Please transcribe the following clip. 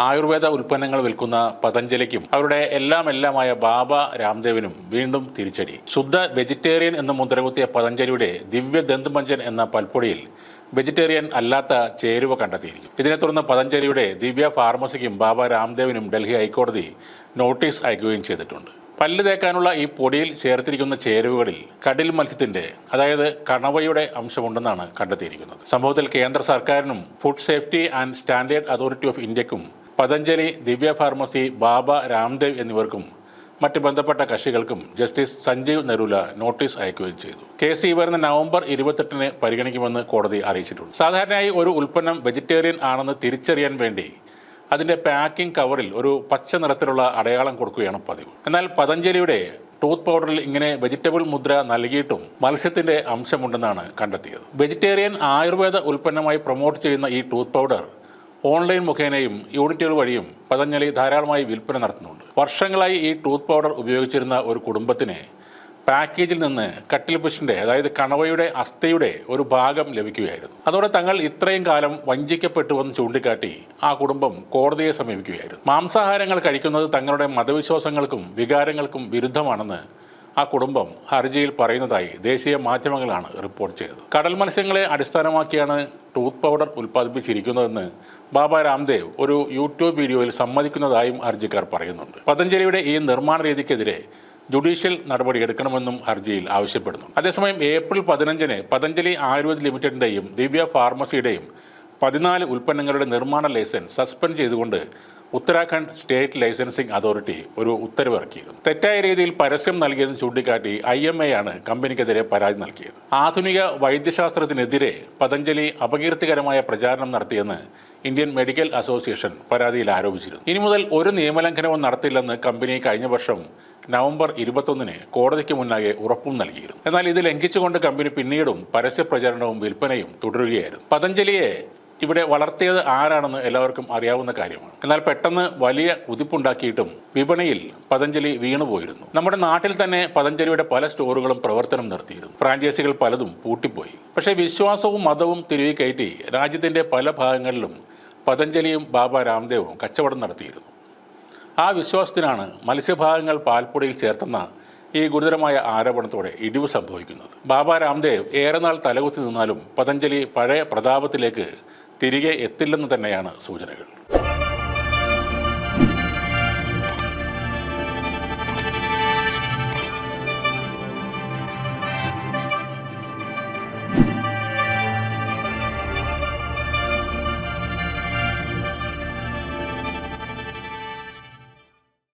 ആയുർവേദ ഉൽപ്പന്നങ്ങൾ വിൽക്കുന്ന പതഞ്ജലിക്കും അവരുടെ എല്ലാം എല്ലാമായ ബാബ രാംദേവിനും വീണ്ടും തിരിച്ചടി. ശുദ്ധ വെജിറ്റേറിയൻ എന്ന് മുദ്രകുത്തിയ പതഞ്ജലിയുടെ ദിവ്യ ദന്തുമഞ്ചൻ എന്ന പൽപ്പൊടിയിൽ വെജിറ്റേറിയൻ അല്ലാത്ത ചേരുവ കണ്ടെത്തിയിരിക്കും. ഇതിനെ തുടർന്ന് പതഞ്ജലിയുടെ ദിവ്യ ഫാർമസിക്കും ബാബ രാംദേവിനും ഡൽഹി ഹൈക്കോടതി നോട്ടീസ് അയക്കുകയും ചെയ്തിട്ടുണ്ട്. പല്ല് തേക്കാനുള്ള ഈ പൊടിയിൽ ചേർത്തിരിക്കുന്ന ചേരുവകളിൽ കടിൽ മത്സ്യത്തിന്റെ അതായത് കണവയുടെ അംശമുണ്ടെന്നാണ് കണ്ടെത്തിയിരിക്കുന്നത്. സംഭവത്തിൽ കേന്ദ്ര സർക്കാരിനും food safety and standard authority of ഇന്ത്യക്കും പതഞ്ജലി ദിവ്യ ഫാർമസി ബാബ രാംദേവ് എന്നിവർക്കും മറ്റ് ബന്ധപ്പെട്ട കക്ഷികൾക്കും ജസ്റ്റിസ് സഞ്ജീവ് നരൂല നോട്ടീസ് അയക്കുകയും ചെയ്തു. കേസ് ഈ വരുന്ന നവംബർ ഇരുപത്തെട്ടിന് പരിഗണിക്കുമെന്ന് കോടതി അറിയിച്ചിട്ടുണ്ട്. സാധാരണയായി ഒരു ഉൽപ്പന്നം വെജിറ്റേറിയൻ ആണെന്ന് തിരിച്ചറിയാൻ വേണ്ടി അതിന്റെ പാക്കിംഗ് കവറിൽ ഒരു പച്ച നിറത്തിലുള്ള അടയാളം കൊടുക്കുകയാണ് പതിവ്. എന്നാൽ പതഞ്ജലിയുടെ ടൂത്ത് പൗഡറിൽ ഇങ്ങനെ വെജിറ്റബിൾ മുദ്ര നൽകിയിട്ടും മത്സ്യത്തിന്റെ അംശമുണ്ടെന്നാണ് കണ്ടെത്തിയത്. വെജിറ്റേറിയൻ ആയുർവേദ ഉൽപ്പന്നമായി പ്രൊമോട്ട് ചെയ്യുന്ന ഈ ടൂത്ത് പൗഡർ ഓൺലൈൻ മുഖേനയും യൂണിറ്റുകൾ വഴിയും പതഞ്ജലി ധാരാളമായി വിൽപ്പന നടത്തുന്നുണ്ട്. വർഷങ്ങളായി ഈ ടൂത്ത് പൗഡർ ഉപയോഗിച്ചിരുന്ന ഒരു കുടുംബത്തിന് പാക്കേജിൽ നിന്ന് കട്ടിൽ പുഷിന്റെ അതായത് കണവയുടെ അസ്ഥയുടെ ഒരു ഭാഗം ലഭിക്കുകയായിരുന്നു. അതോടെ തങ്ങൾ ഇത്രയും കാലം വഞ്ചിക്കപ്പെട്ടുവെന്ന് ചൂണ്ടിക്കാട്ടി ആ കുടുംബം കോടതിയെ സമീപിക്കുകയായിരുന്നു. മാംസാഹാരങ്ങൾ കഴിക്കുന്നത് തങ്ങളുടെ മതവിശ്വാസങ്ങൾക്കും വികാരങ്ങൾക്കും വിരുദ്ധമാണെന്ന് ആ കുടുംബം ഹർജിയിൽ പറയുന്നതായി ദേശീയ മാധ്യമങ്ങളാണ് റിപ്പോർട്ട് ചെയ്തത്. കടൽ മത്സ്യങ്ങളെ അടിസ്ഥാനമാക്കിയാണ് ടൂത്ത് പൗഡർ ഉൽപ്പാദിപ്പിച്ചിരിക്കുന്നതെന്ന് ബാബ രാംദേവ് ഒരു യൂട്യൂബ് വീഡിയോയിൽ സമ്മതിക്കുന്നതായും ഹർജിക്കാർ പറയുന്നുണ്ട്. പതഞ്ജലിയുടെ ഈ നിർമ്മാണ രീതിക്കെതിരെ ജുഡീഷ്യൽ നടപടിയെടുക്കണമെന്നും ഹർജിയിൽ ആവശ്യപ്പെടുന്നു. അതേസമയം ഏപ്രിൽ പതിനഞ്ചിന് പതഞ്ജലി ആയുർവേദ ലിമിറ്റഡിന്റെയും ദിവ്യ ഫാർമസിയുടെയും പതിനാല് ഉൽപ്പന്നങ്ങളുടെ നിർമ്മാണ ലൈസൻസ് സസ്പെൻഡ് ചെയ്തുകൊണ്ട് ഉത്തരാഖണ്ഡ് സ്റ്റേറ്റ് ലൈസൻസിംഗ് അതോറിറ്റി ഒരു ഉത്തരവ് ഇറക്കിയിരുന്നു. തെറ്റായ രീതിയിൽ പരസ്യം നൽകിയെന്ന് ചൂണ്ടിക്കാട്ടി ഐ എം എ ആണ് കമ്പനിക്കെതിരെ പരാതി നൽകിയത്. ആധുനിക വൈദ്യശാസ്ത്രത്തിനെതിരെ പതഞ്ജലി അപകീർത്തികരമായ പ്രചാരണം നടത്തിയെന്ന് ഇന്ത്യൻ മെഡിക്കൽ അസോസിയേഷൻ പരാതിയിൽ ആരോപിച്ചിരുന്നു. ഇനി മുതൽ ഒരു നിയമലംഘനവും നടത്തില്ലെന്ന് കമ്പനി കഴിഞ്ഞ വർഷം നവംബർ ഇരുപത്തൊന്നിന് കോടതിക്ക് മുന്നാകെ ഉറപ്പും നൽകിയിരുന്നു. എന്നാൽ ഇത് ലംഘിച്ചുകൊണ്ട് കമ്പനി പിന്നീടും പരസ്യ പ്രചരണവും വിൽപ്പനയും തുടരുകയായിരുന്നു. പതഞ്ജലിയെ ഇവിടെ വളർത്തിയത് ആരാണെന്ന് എല്ലാവർക്കും അറിയാവുന്ന കാര്യമാണ്. എന്നാൽ പെട്ടെന്ന് വലിയ കുതിപ്പുണ്ടാക്കിയിട്ടും വിപണിയിൽ പതഞ്ജലി വീണുപോയിരുന്നു. നമ്മുടെ നാട്ടിൽ തന്നെ പതഞ്ജലിയുടെ പല സ്റ്റോറുകളും പ്രവർത്തനം നിർത്തിയിരുന്നു. ഫ്രാഞ്ചൈസികൾ പലതും പൂട്ടിപ്പോയി. പക്ഷേ വിശ്വാസവും മതവും തിരികെ കയറ്റി രാജ്യത്തിന്റെ പല ഭാഗങ്ങളിലും പതഞ്ജലിയും ബാബ രാംദേവും കച്ചവടം നടത്തിയിരുന്നു. ആ വിശ്വാസത്തിനാണ് മത്സ്യഭാഗങ്ങൾ പാൽപ്പൊടിയിൽ ചേർത്തെന്ന ഈ ഗുരുതരമായ ആരോപണത്തോടെ ഇടിവ് സംഭവിക്കുന്നത്. ബാബ രാംദേവ് ഏറെ നാൾ തലകുത്തി നിന്നാലും പതഞ്ജലി പഴയ പ്രതാപത്തിലേക്ക് തിരികെ എത്തില്ലെന്ന് തന്നെയാണ് സൂചനകൾ.